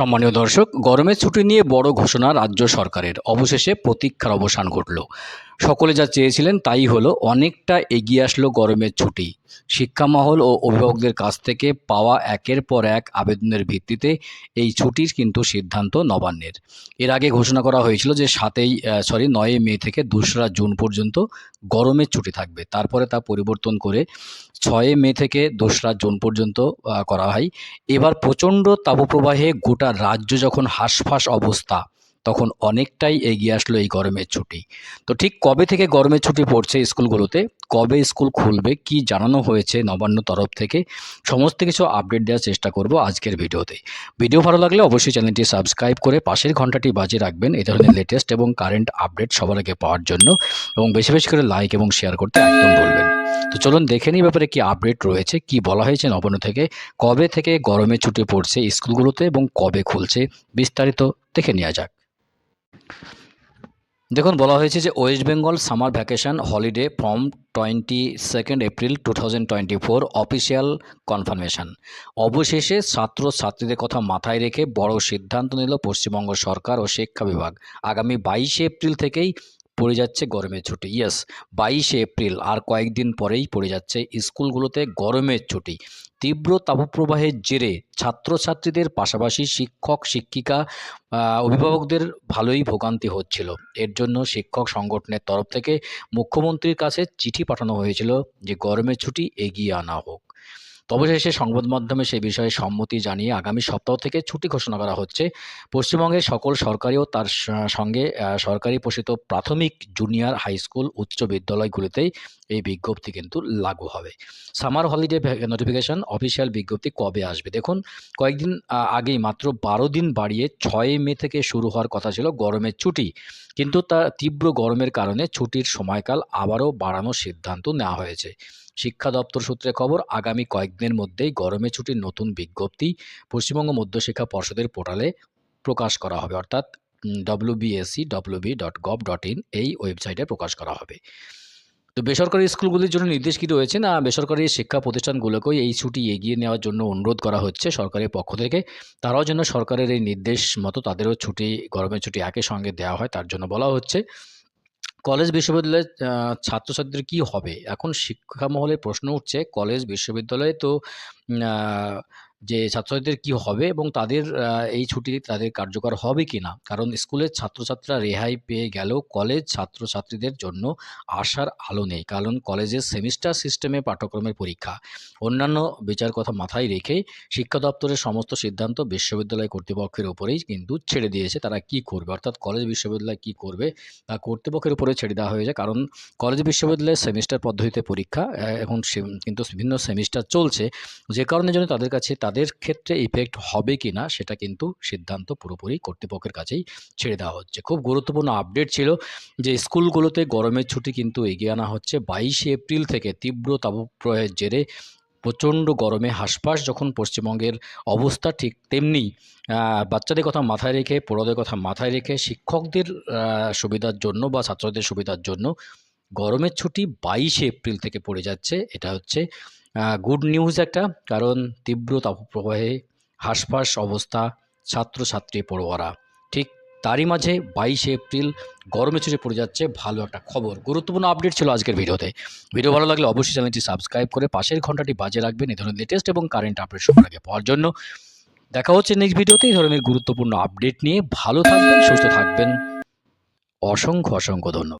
সম্মানীয় দর্শক গরমের ছুটি নিয়ে বড় ঘোষণা রাজ্য সরকারের। অবশেষে প্রতীক্ষার অবসান ঘটল। সকলে যা চেয়েছিলেন তাই হলো, অনেকটা এগিয়ে আসলো গরমের ছুটি। শিক্ষা মহল ও অভিভাবকদের কাছ থেকে পাওয়া একের পর এক আবেদনের ভিত্তিতে এই ছুটির কিন্তু সিদ্ধান্ত নবান্নের। এর আগে ঘোষণা করা হয়েছিল যে সাতই সরি নয়ই মে থেকে দোসরা জুন পর্যন্ত গরমের ছুটি থাকবে। তারপরে তা পরিবর্তন করে ছয়ই মে থেকে দোসরা জুন পর্যন্ত করা হয়। এবার প্রচণ্ড তাপপ্রবাহে গোটা রাজ্য যখন হাঁসফাঁস অবস্থা, তখন অনেকটাই এগিয়ে আসলো এই গরমের ছুটি। তো ঠিক কবে থেকে গরমের ছুটি পড়ছে স্কুলগুলোতে? কবে স্কুল খুলবে? কি জানানো হয়েছে নবান্ন তরফ থেকে? সমস্ত কিছু আপডেট দেওয়ার চেষ্টা করব আজকের ভিডিওতে। ভিডিও ভালো লাগলে অবশ্যই চ্যানেলটি সাবস্ক্রাইব করে পাশের ঘন্টাটি বাজিয়ে রাখবেন। এই ধরনের লেটেস্ট এবং কারেন্ট আপডেট সবার আগে পাওয়ার জন্য এবং বেশি বেশি করে লাইক এবং শেয়ার করতে একদম বলবেন তো চলুন দেখে নিই ব্যাপারে কি আপডেট রয়েছে, কি বলা হয়েছে নবান্ন থেকে, কবে থেকে গরমে ছুটি পড়ছে স্কুলগুলোতে এবং কবে খুলছে, বিস্তারিত দেখে নেওয়া যাক। দেখুন, বলা হয়েছে যে West Bengal summer vacation holiday from twenty second April two thousand twenty four official confirmation. অবশেষে ছাত্র ছাত্রীদের কথা মাথায় রেখে বড় সিদ্ধান্ত নিল পশ্চিমবঙ্গ সরকার ও শিক্ষা বিভাগ। আগামী বাইশে এপ্রিল থেকেই পড়ে যাচ্ছে গরমের ছুটি। ইয়েস বাইশে এপ্রিল আর কয়েকদিন পরেই পড়ে যাচ্ছে স্কুলগুলোতে গরমের ছুটি। তীব্র তাপপ্রবাহের জেরে ছাত্রছাত্রীদের পাশাপাশি শিক্ষক, শিক্ষিকা অভিভাবকদের ভালোই ভোগান্তি হচ্ছিল। এর জন্য শিক্ষক সংগঠনের তরফ থেকে মুখ্যমন্ত্রীর কাছে চিঠি পাঠানো হয়েছিল যে গরমের ছুটি এগিয়ে আনা হোক। অবশেষে সংবাদ মাধ্যমে সেই বিষয়ে সম্মতি জানিয়ে আগামী সপ্তাহ থেকে ছুটি ঘোষণা করা হচ্ছে। পশ্চিমবঙ্গের সকল সরকারি ও তার সঙ্গে সরকারি পোষিত প্রাথমিক জুনিয়র হাই স্কুল, উচ্চ বিদ্যালয়গুলিতেই এই বিজ্ঞপ্তি কিন্তু লাগু হবে। সামার হলিডে নোটিফিকেশন, অফিসিয়াল বিজ্ঞপ্তি কবে আসবে? দেখুন, কয়েকদিন আগেই মাত্র বারো দিন বাড়িয়ে ছয় মে থেকে শুরু হওয়ার কথা ছিল গরমের ছুটি। কিন্তু তার তীব্র গরমের কারণে ছুটির সময়কাল আবারও বাড়ানোর সিদ্ধান্ত নেওয়া হয়েছে। শিক্ষা দপ্তর সূত্রে খবর, আগামী কয়েকদিনের মধ্যেই গরমের ছুটির নতুন বিজ্ঞপ্তি পশ্চিমবঙ্গ মধ্যশিক্ষা পর্ষদের পোর্টালে প্রকাশ করা হবে। অর্থাৎ WBSC WB dot gov dot in এই ওয়েবসাইটে প্রকাশ করা হবে। তো বেসরকারি স্কুলগুলির জন্য নির্দেশ কি রয়েছে? না, বেসরকারি শিক্ষা প্রতিষ্ঠানগুলোকেও এই ছুটি এগিয়ে নেওয়ার জন্য অনুরোধ করা হচ্ছে সরকারের পক্ষ থেকে। তারাও যেন সরকারের এই নির্দেশ মতো তাদেরও ছুটি, গরমের ছুটি একই সঙ্গে দেওয়া হয়, তার জন্য বলা হচ্ছে। কলেজ বিশ্ববিদ্যালয়ের ছাত্রছাত্রীদের কী হবে? এখন শিক্ষা মহলে প্রশ্ন উঠছে কলেজ বিশ্ববিদ্যালয়ে তো যে ছাত্রছাত্রীদের কি হবে এবং তাদের এই ছুটি তাদের কার্যকর হবে কি না? কারণ স্কুলের ছাত্রছাত্রীরা রেহাই পেয়ে গেলেও কলেজ ছাত্রছাত্রীদের জন্য আশার আলো নেই। কারণ কলেজের সেমিস্টার সিস্টেমে পাঠ্যক্রমের পরীক্ষা, অন্যান্য বিচার কথা মাথায় রেখে শিক্ষা দপ্তরের সমস্ত সিদ্ধান্ত বিশ্ববিদ্যালয় কর্তৃপক্ষের উপরেই কিন্তু ছেড়ে দিয়েছে। তারা কি করবে? অর্থাৎ কলেজ বিশ্ববিদ্যালয় কি করবে? তা কর্তৃপক্ষের উপরে ছেড়ে দেওয়া হয়েছে। কারণ কলেজ বিশ্ববিদ্যালয়ের সেমিস্টার পদ্ধতিতে পরীক্ষা এখন কিন্তু বিভিন্ন সেমিস্টার চলছে। যে কারণে জন্য তাদের কাছে তাদের ক্ষেত্রে ইফেক্ট হবে কি না সেটা কিন্তু সিদ্ধান্ত পুরোপুরি কর্তৃপক্ষের কাছেই ছেড়ে দেওয়া হচ্ছে। খুব গুরুত্বপূর্ণ আপডেট ছিল যে স্কুলগুলোতে গরমের ছুটি কিন্তু এগিয়ে আনা হচ্ছে। বাইশে এপ্রিল থেকে তীব্র তাপপ্রবাহের জেরে প্রচণ্ড গরমে হাঁসফাঁস যখন পশ্চিমবঙ্গের অবস্থা ঠিক তেমনি বাচ্চাদের কথা মাথায় রেখে পড়াদের কথা মাথায় রেখে, শিক্ষকদের সুবিধার জন্য বা ছাত্রদের সুবিধার জন্য গরমের ছুটি বাইশে এপ্রিল থেকে পড়ে যাচ্ছে। এটা হচ্ছে গুড নিউজ একটা, কারণ তীব্র তাপপ্রবাহে হাঁসফাঁস অবস্থা ছাত্রছাত্রী পড়ুয়ারা। ঠিক তারই মাঝে বাইশে এপ্রিল গরমে ছুটি পড়ে যাচ্ছে ভালো একটা খবর। গুরুত্বপূর্ণ আপডেট ছিল আজকের ভিডিওতে। ভিডিও ভালো লাগলে অবশ্যই চ্যানেলটি সাবস্ক্রাইব করে পাশের ঘন্টাটি বাজে রাখবেন এই ধরনের লেটেস্ট এবং কারেন্ট আপডেট সবার আগে পাওয়ার জন্য। দেখা হচ্ছে নেক্সট ভিডিওতে এই ধরনের গুরুত্বপূর্ণ আপডেট নিয়ে। ভালো থাকবেন, সুস্থ থাকবেন। অসংখ্য অসংখ্য ধন্যবাদ।